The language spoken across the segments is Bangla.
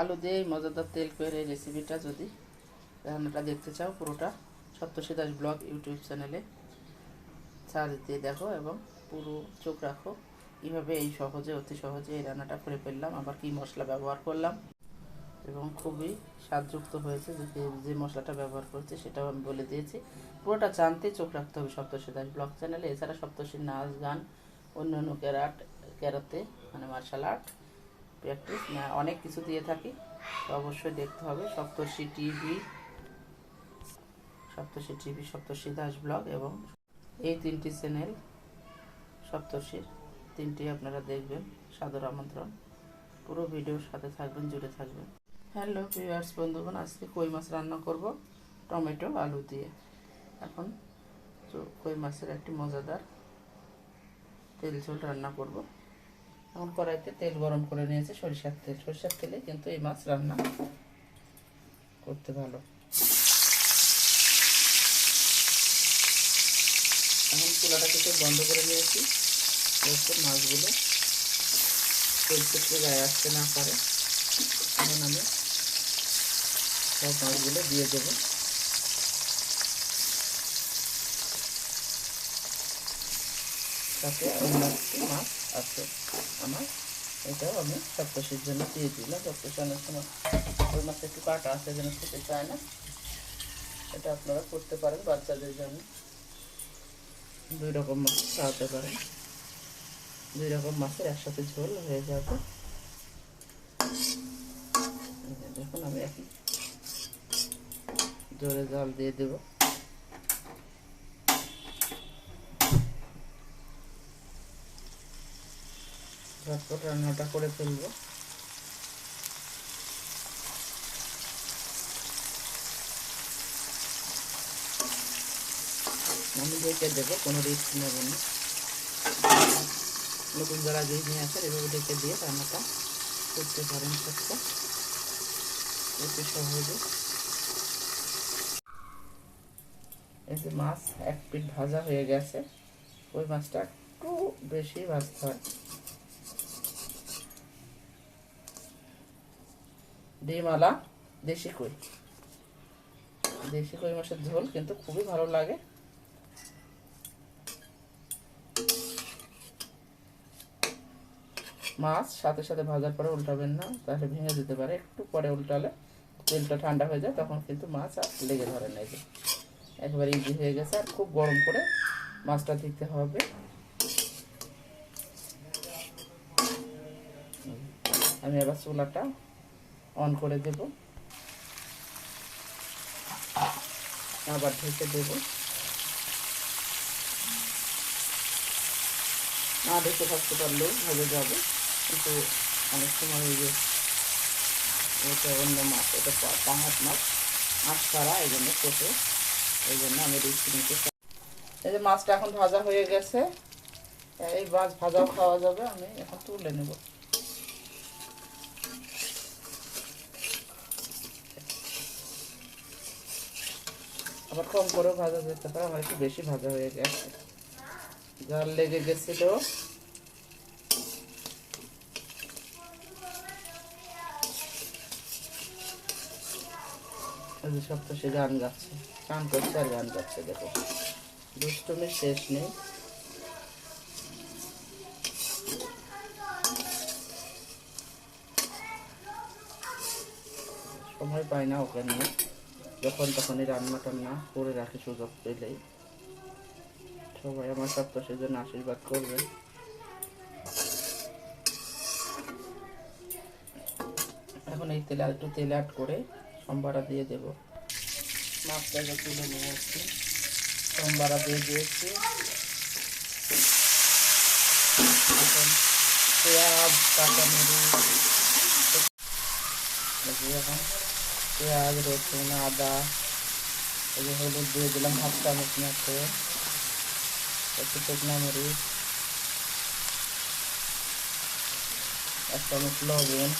আলু দিয়ে এই মজাদার তেল করে এই রেসিপিটা যদি রান্নাটা দেখতে চাও পুরোটা সপ্তশী দাস ব্লগ ইউটিউব চ্যানেলে, সার্চ দিয়ে দেখো এবং পুরো চোখ রাখো। কীভাবে এই সহজে, অতি সহজে এই রান্নাটা করে ফেললাম। আবার কী মশলা ব্যবহার করলাম এবং খুবই স্বাদযুক্ত হয়েছে। যে যে মশলাটা ব্যবহার করেছে সেটাও আমি বলে দিয়েছি। পুরোটা জানতে চোখ রাখতে হবে সপ্তশী দাস ব্লগ চ্যানেলে। এছাড়া সপ্তশীর নাচ গান, অন্যান্য ক্যারাট ক্যারাতে মানে মার্শাল আর্ট প্র্যাকটিস না, অনেক কিছু দিয়ে থাকি, তো অবশ্যই দেখতে হবে। Saptarshi TV Saptarshi TV, Saptarshi Das blog এবং এই তিনটি চ্যানেল, সপ্তর্ষির তিনটি আপনারা দেখবেন, সাদর আমন্ত্রণ। পুরো ভিডিওর সাথে থাকবেন, জুড়ে থাকবেন। হ্যালো ভিউয়ার্স বন্ধুগণ, আজকে কই মাছ রান্না করব? টমেটো, আলু দিয়ে। এখন কই মাছের একটি মজাদার তেল ঝোল রান্না করব। এখন কড়াইতে তেল গরম করে নিয়েছে, সরিষার তেল। সরিষার তেলে কিন্তু এই মাছ রান্না করতে ভালো। এখন চুলাটা কিছু বন্ধ করে নিয়েছি। এরপর মাছগুলো তেল থেকে গায়ে আসতে না পারে। এখন আমি সব মাছগুলো দিয়ে দেবো। তাতে অন্য মাছ আছে। আমার এটাও আমি সপ্তাহের জন্য দিয়ে দিলাম। সপ্তাহে অনেক সময় ওই মাছ একটু কাটা আছে যেন খেতে চায় না। এটা আপনারা করতে পারেন বাচ্চাদের জন্য। দুই রকম মাছ খাওয়াতে পারেন দুই রকম মাছের একসাথে ঝোল হয়ে যাবে। দেখুন আমি এখন জোরে জল দিয়ে দেবো। ঝটপট রান্নাটা করে ফেলব। আমি ডেকে দেবো কোনো রিস্ক নেব না। নতুন যারা গিয়ে নিয়ে আসেন, এভাবে ডেকে দিয়ে রান্নাটা করতে পারেন সবটা অতি সহজে এই মাছ এক পিঠ ভাজা হয়ে গেছে। ওই মাছটা একটু বেশি ভাজতে হয়। ডিমওয়ালা দেশি কই। দেশি কই মাছের ঝোল, কিন্তু খুবই ভালো লাগে। মাছ সাথে সাথে ভাজার পরে উল্টাবেন না, তাহলে ভেঙে যেতে পারে। একটু পরে উল্টালে তেলটা ঠান্ডা হয়ে যায়, তখন কিন্তু মাছ আর লেগে ধরে না যে। একবারে ইজি হয়ে গেছে, আর খুব গরম করে মাছটা দিতে হবে। আমি এবার চুলাটা অন করে দেব। আবার ঢেকে দেব। না ঢেকে থাকতে পারলেও ভালো যাবে, কিন্তু অনেক সময় এই যে এটা অন্য মাছ, এটা পাঙাশ মাছ মাছ ছাড়া এই জন্য কোটে, এই জন্য আমি রিস্ক নিতে এই যে মাছটা এখন ভাজা হয়ে গেছে, এই মাছ ভাজাও খাওয়া যাবে, আমি এখন তুলে নেব। আবার কম করেও ভাজা যেতে পারে আমার একটু বেশি ভাজা হয়ে গেছে। জাল লেগে গেছিল সপ্তাহে গান গাচ্ছে গান করছে আর গান গাচ্ছে, দেখো। দুষ্টমির শেষ নেই। সময় পাই না ওকে নিয়ে তখন এই রান্না টান্না করে রাখি সুযোগ পেলেই। সবাই আমার সপ্তাহের জন্য আশীর্বাদ করবে। এখন এই তেলে একটু তেল অ্যাড করে সম্বারা দিয়ে দেব। মাছটাকে তুলে নিয়ে সম্বারা দিয়ে দিয়েছি। এখন পেঁয়াজ, কাঁচামরিচ এখন পেঁয়াজ, রসুন, আদা, এই হলুদ দিয়ে দিলাম হাফ চামচ মতো। একটু শুকনো মরিচ, এক চামচ লবণ।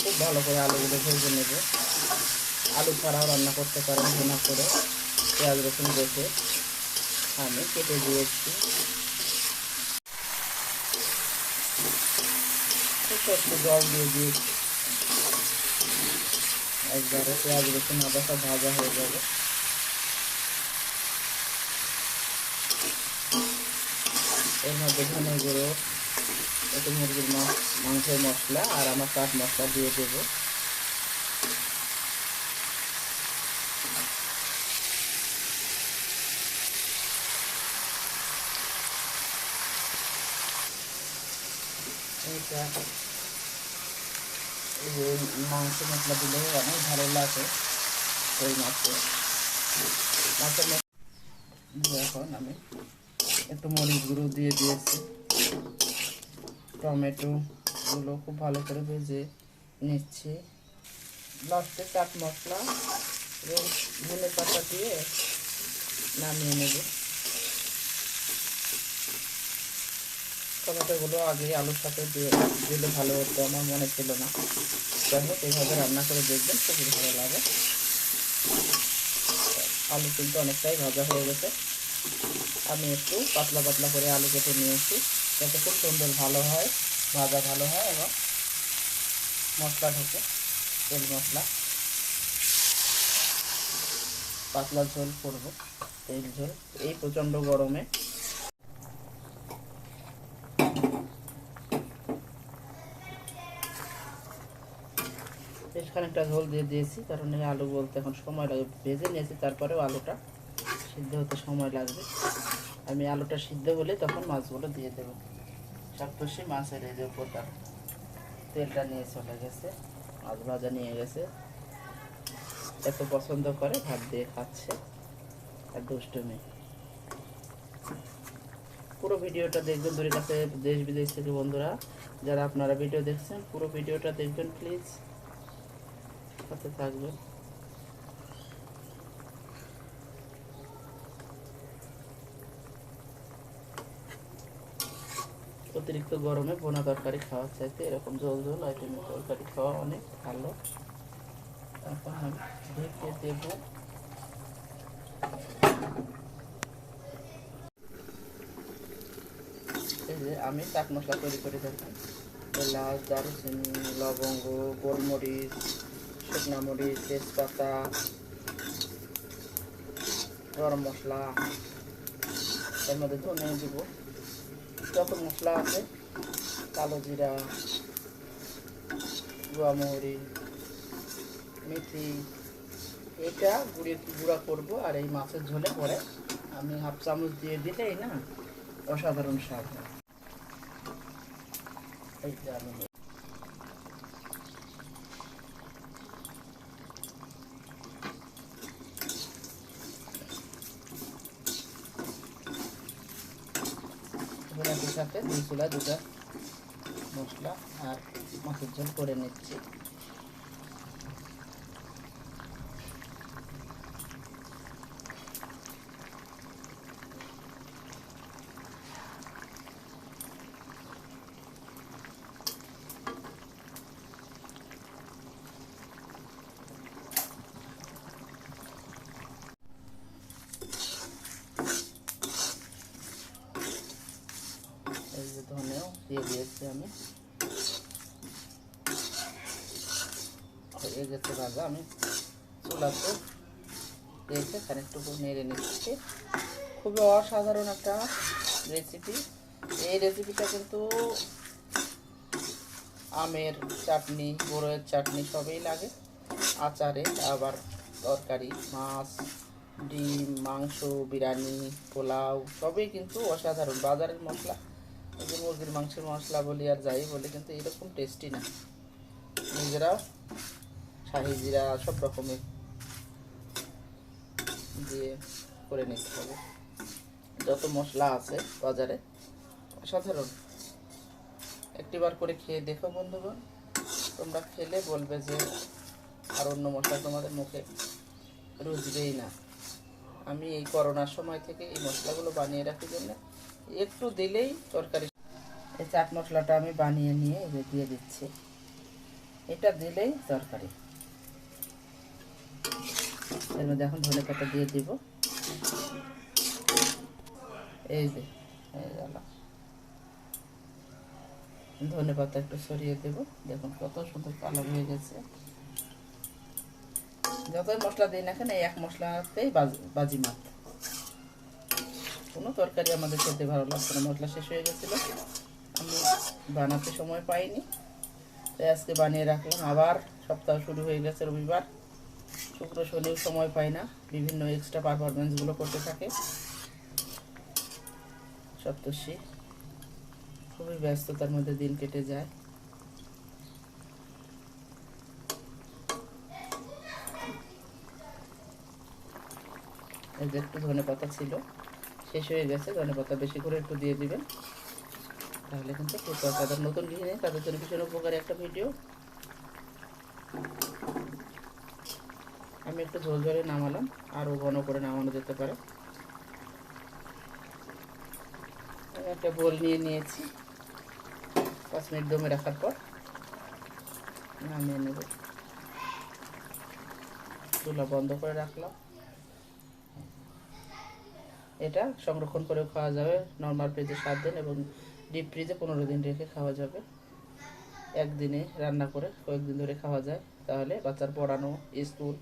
খুব ভালো করে আলুগুলো ভেজে নেব। আলু ছাড়াও রান্না করতে পারেন ভুনা করে। পেঁয়াজ, রসুন বেছে আমি কেটে দিয়েছি। একটু জল দিয়ে দিয়েছি একবারে পেঁয়াজ রসুন আদা সব ভাজা হয়ে যাবে। এর মধ্যে ধনে গুঁড়ো, একটু মুরগির মাছ মাংসের মশলা আর আমার কাঠ মশলা দিয়ে দেবো। এইটা এই যে মাংস মশলা দিলে অনেক ভালো লাগে। ওই মাছে মাছের এখন আমি একটু মরিচ গুঁড়ো দিয়ে দিয়েছি। টমেটো গুলো খুব ভালো করে ভেজে নিচ্ছি। লাস্টে চাট মশলা এবং ধনে পাতা দিয়ে নামিয়ে নেব। টমেটোগুলো আগে আলুর সাথে দিলে ভালো হতো, আমার মনে ছিল না। যাই হোক, এইভাবে রান্না করে দেখবেন, খুবই ভালো লাগে। আলু কিন্তু অনেকটাই ভাজা হয়ে গেছে। আমি একটু পাতলা পাতলা করে আলু কেটে নিয়েছি, যাতে খুব সুন্দর ভালো হয়, ভাজা ভালো হয় এবং মশলা ঢোকে, তেল মশলা। পাতলা ঝোল করব, তেল ঝোল। এই প্রচণ্ড গরমে খানিকটা ঝোল দিয়ে দিয়েছি কারণ এই আলু বলতে এখন সময় লাগে, ভেজে নিয়েছি, তারপরেও আলুটা সিদ্ধ হতে সময় লাগবে। আমি আলুটা সিদ্ধ হলে তখন মাছগুলো দিয়ে দেবো। সপ্তষি মাছের এই যে উপরটা, তেলটা নিয়ে চলে গেছে, মাছ ভাজা নিয়ে গেছে। এত পছন্দ করে ভাত দিয়ে খাচ্ছে, আর দুষ্টুমি। পুরো ভিডিওটা দেখবেন দূরের কাছে দেশ বিদেশ থেকে বন্ধুরা, যারা আপনারা ভিডিও দেখছেন, পুরো ভিডিওটা দেখবেন প্লিজ সাথে থাকবেন অতিরিক্ত গরমে বোনা তরকারি খাওয়ার চাইতে এরকম জল জল আইটেমের তরকারি খাওয়া অনেক ভালো। এখন আমি ঢেকে দেব। এই যে আমি চাট মশলা তৈরি করে থাকি এলাচ, দারুচিনি, লবঙ্গ, গোলমরিচ শুকনা মরিচ, তেজপাতা, গরম মশলা, এর মধ্যে ধনে দিব। যত মশলা আছে, কালো জিরা গুয়ামরি মেথি, এটা গুঁড়ি গুঁড়া করব আর এই মাছের ঝোলে পরে আমি হাফ চামচ দিয়ে দিলেই না অসাধারণ স্বাদ হয়। এই যে আমি দিয়ে সাথে দুই চুলা দুটা মশলা আর মাছের ঝোল করে নিচ্ছি এই যে ধনেও দিয়ে দিয়েছি আমি। হয়ে গেছে ভাজা, আমি চুলাতে রেখে খানিকটুকু নেড়ে নিচ্ছি। খুবই অসাধারণ একটা রেসিপি এই রেসিপিটা কিন্তু আমের চাটনি বড়োয়ের চাটনি সবই লাগে। আচারে আবার তরকারি, মাছ, ডিম, মাংস, বিরিয়ানি, পোলাও সবই কিন্তু অসাধারণ। বাজারের মশলা এই যে মুরগির মাংসের মশলা বলি আর যাই বলি, কিন্তু এরকম টেস্টি না। নিজেরা শাহি জিরা সব রকমের দিয়ে করে নিতে হবে। যত মশলা আছে বাজারে অসাধারণ একটিবার করে খেয়ে দেখো বন্ধুগণ, তোমরা খেলে বলবে যে আর অন্য মশলা তোমাদের মুখে রুজবেই না। আমি এই করোনার সময় থেকে এই মশলাগুলো বানিয়ে রাখার জন্য একটু দিলেই তরকারি। এই চাট মশলাটা আমি বানিয়ে নিয়ে যে দিয়ে দিচ্ছি। এটা দিলেই তরকারি। এর মধ্যে এখন ধনে পাতা দিয়ে দিব। এই যে ধনে পাতা একটু সরিয়ে দেব। দেখুন কত সুন্দর কালার হয়ে গেছে। যতই মশলা দিই না কেন এক মশলাতেই বাজি বাজি মাত কোনো তরকারি আমাদের খেতে ভালো লাগছে না, মশলা শেষ হয়ে গেছিল। আমি বানাতে সময় পাইনি, তাই আজকে বানিয়ে রাখলাম। আবার সপ্তাহ শুরু হয়ে গেছে রবিবার, শুক্র শনিও সময় পাই না, বিভিন্ন এক্সট্রা পারফরমেন্সগুলো করতে থাকে। সপ্তর্ষি খুবই ব্যস্ততার মধ্যে দিন কেটে যায়। একটু ধনে পাতা ছিল। শেষ হয়ে গেছে ধনে পাতা বেশি করে একটু দিয়ে দিবেন। তাহলে কিন্তু তাদের নতুন গৃহিণী তাদের জন্য ভীষণ উপকারী একটা ভিডিও। আমি একটু ঝোল ঝোলে নামালাম, আরও ঘন করে নামানো যেতে পারে। একটা বোল নিয়ে নিয়েছি, পাঁচ মিনিট দমে রাখার পর নামিয়ে নেব। চুলা বন্ধ করে রাখলাম। এটা সংরক্ষণ করে খাওয়া যাবে। নর্মাল ফ্রিজে সাত দিন এবং ডিপ ফ্রিজে পনেরো দিন রেখে খাওয়া যাবে। একদিনে রান্না করে কয়েকদিন ধরে খাওয়া যায়। তাহলে বাচ্চার পড়ানো স্কুল